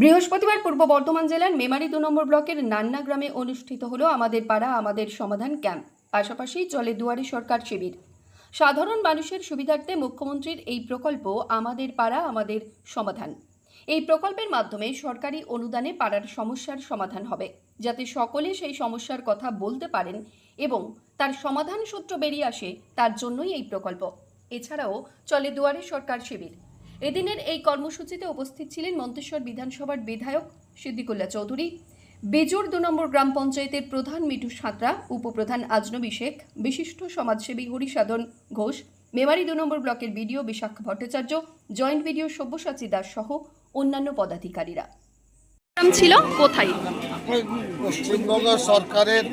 বৃহস্পতিবার পূর্ব বর্ধমান জেলার মেমারি দু নম্বর ব্লকের নান্না গ্রামে অনুষ্ঠিত হলো আমাদের পাড়া, আমাদের সমাধান ক্যাম্প। পাশাপাশি চলে দুয়ারে সরকার শিবির। সাধারণ মানুষের সুবিধার্থে মুখ্যমন্ত্রীর এই প্রকল্প আমাদের পাড়া, আমাদের সমাধান। এই প্রকল্পের মাধ্যমে সরকারি অনুদানে পাড়ার সমস্যার সমাধান হবে, যাতে সকলে সেই সমস্যার কথা বলতে পারেন এবং তার সমাধান সূত্র বেরিয়ে আসে, তার জন্যই এই প্রকল্প। এছাড়াও চলে দুয়ারে সরকার শিবির। এদিনের এই কর্মসূচিতে উপস্থিত ছিলেন মন্তেশ্বর বিধানসভার বিধায়ক সিদ্দিকুল্লাহ চৌধুরী বেজুর দু নম্বর গ্রাম পঞ্চায়েতের প্রধান মিঠু সাঁতরা উপপ্রধান আজনবী শেখ বিশিষ্ট সমাজসেবী হরিসাধন ঘোষ মেমারি দু নম্বর ব্লকের BDO Bishakh Bhattacharya joint BDO Sabyasachi Das সহ অন্যান্য পদাধিকারীরা। নাম ছিল? কোথায়? পশ্চিমবঙ্গ সরকারের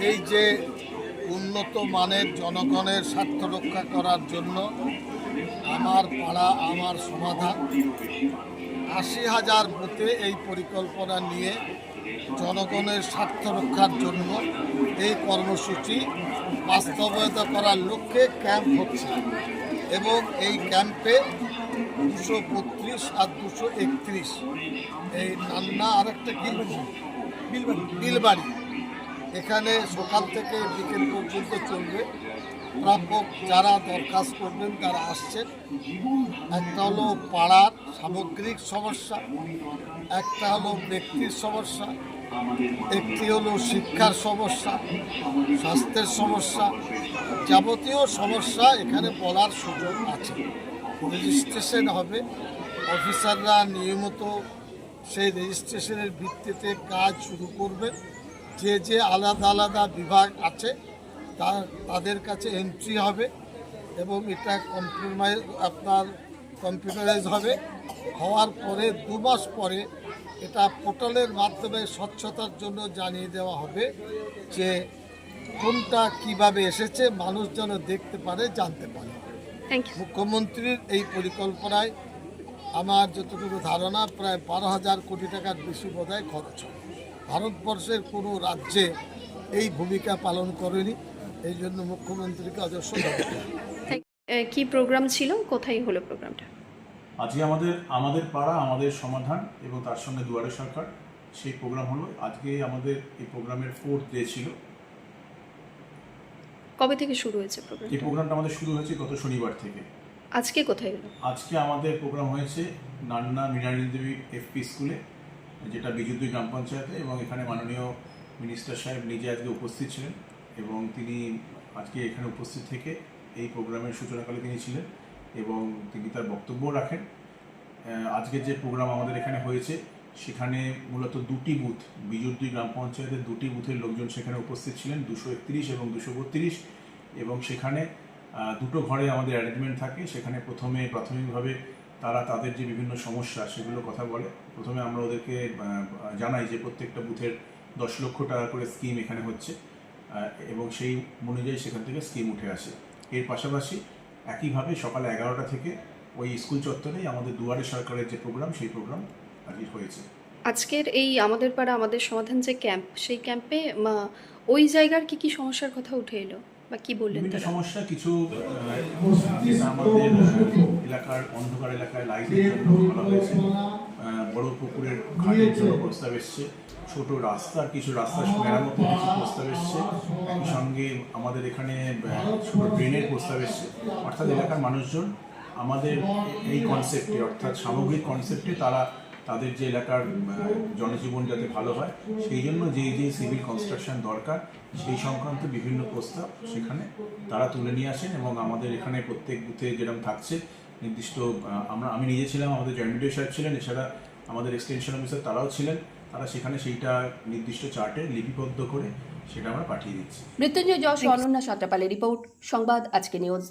এই যে উন্নত মানের জনগণের স্বার্থ রক্ষা করার জন্য আমার পাড়া আমার সমাধান। আশি হাজার বুথে এই পরিকল্পনা নিয়ে জনগণের স্বার্থ রক্ষার জন্য এই কর্মসূচি বাস্তবায়িত করার লক্ষ্যে ক্যাম্প হচ্ছে এবং এই ক্যাম্পে দুশো বত্রিশ আর দুশো একত্রিশ। এই নান্না আর একটা বিলবাড়ি। এখানে সকাল থেকে বিকেল পর্যন্ত চলবে। প্রাপক যারা দরখাস্ত করবেন, তারা আসছেন। একটা হলো পাড়ার সামগ্রিক সমস্যা, একটা হলো ব্যক্তির সমস্যা, একটি হলো শিক্ষার সমস্যা, স্বাস্থ্যের সমস্যা, যাবতীয় সমস্যা এখানে বলার সুযোগ আছে। রেজিস্ট্রেশন হবে। অফিসাররা নিয়মিত সেই রেজিস্ট্রেশনের ভিত্তিতে কাজ শুরু করবে। যে যে আলাদা আলাদা বিভাগ আছে তাদের কাছে এন্ট্রি হবে এবং এটা কম্পিউটারাইজ আপনার কম্পিউটারাইজ হবে। হওয়ার পরে দু মাস পরে এটা পোর্টালের মাধ্যমে স্বচ্ছতার জন্য জানিয়ে দেওয়া হবে যে কোনটা কীভাবে এসেছে মানুষ যেন দেখতে পারে জানতে পারে। মুখ্যমন্ত্রীর এই পরিকল্পনায় আমার যতটুকু ধারণা প্রায় বারো হাজার কোটি টাকার বেশি বোধহয় খরচ হয় ভারতবর্ষের কোনো রাজ্যে এই ভূমিকা পালন করেনি। এই জন্য মুখ্যমন্ত্রীকে ধন্যবাদ কি প্রোগ্রাম ছিল? কোথায় হলো প্রোগ্রামটা? আজকে আমাদের আমাদের পাড়া আমাদের সমাধান এবং তার সঙ্গে দুয়ারে সরকার সেই প্রোগ্রাম হলো। আজকে আমাদের এই প্রোগ্রামের ফোর্থ ডে ছিল। কবে থেকে শুরু হয়েছে এই প্রোগ্রামটা প্রোগ্রামটা আমাদের শুরু হয়েছে গত শনিবার থেকে। আজকে কোথায় হলো? আজকে আমাদের প্রোগ্রাম হয়েছে নান্না মৃণালী দেবী এফপি স্কুলে যেটা বিজুদ্দুই গ্রাম পঞ্চায়েতে এবং এখানে মাননীয় মিনিস্টার সাহেব নিজে আজকে উপস্থিত ছিলেন। এবং তিনি আজকে এখানে উপস্থিত থেকে এই প্রোগ্রামের সূচনাকালে তিনি ছিলেন এবং তিনি তার বক্তব্য রাখেন। আজকের যে প্রোগ্রাম আমাদের এখানে হয়েছে, সেখানে মূলত দুটি বুথ বিজুদ্দুই গ্রাম পঞ্চায়েতের দুটি বুথের লোকজন সেখানে উপস্থিত ছিলেন, দুশো একত্রিশ এবং দুশো বত্রিশ। এবং সেখানে দুটো ঘরে আমাদের অ্যারেঞ্জমেন্ট থাকে। সেখানে প্রথমে প্রাথমিকভাবে তারা তাদের যে বিভিন্ন সমস্যা, সেগুলো কথা বলে। প্রথমে আমরা ওদেরকে জানাই যে প্রত্যেকটা বুথের দশ লক্ষ টাকা করে স্কিম এখানে হচ্ছে। এবং সেই অনুযায়ী সেখান থেকে স্কিম উঠে আসে। এর পাশাপাশি একইভাবে সকাল এগারোটা থেকে ওই স্কুল চত্বরেই আমাদের দুয়ারে সরকারের যে প্রোগ্রাম সেই প্রোগ্রাম আজকে হয়েছে। আজকের এই আমাদের পাড়া আমাদের সমাধান যে ক্যাম্প সেই ক্যাম্পে ওই জায়গার কি কি সমস্যার কথা উঠে এলো? বা কি বললেন সমস্যা কিছু আমাদের এলাকার অন্ধকার এলাকায় লাইটের জন্য বলা হয়েছে। বড় পুকুরের ঘাটের জন্য প্রস্তাব এসছে। ছোট রাস্তার কিছু রাস্তা মেরামত কিছু প্রস্তাব এসছে। একই সঙ্গে আমাদের এখানে ছোট ড্রেনের প্রস্তাব এসছে। অর্থাৎ এলাকার মানুষজন আমাদের এই কনসেপ্টে অর্থাৎ সামগ্রিক কনসেপ্টে তারা তাদের যে এলাকার জনজীবন যাতে ভালো হয় সেই জন্য যে যে সিভিল কনস্ট্রাকশন দরকার সেই সংক্রান্ত বিভিন্ন প্রস্তাব সেখানে তারা তুলে নিয়ে আসেন এবং আমাদের এখানে প্রত্যেক বুথে যেরকম থাকছে নির্দিষ্ট আমরা আমি নিজে ছিলাম আমাদের জয়েন্ট সাহেব ছিলেন এছাড়া আমাদের এক্সটেনশন অফিসার তারাও ছিলেন। তারা সেখানে সেইটা নির্দিষ্ট চার্টে লিপিবদ্ধ করে সেটা আমরা পাঠিয়ে দিচ্ছি। মৃত্যুঞ্জয় যশ অনন্যা সাঁতরাপালের রিপোর্ট সংবাদ আজকে নিউজ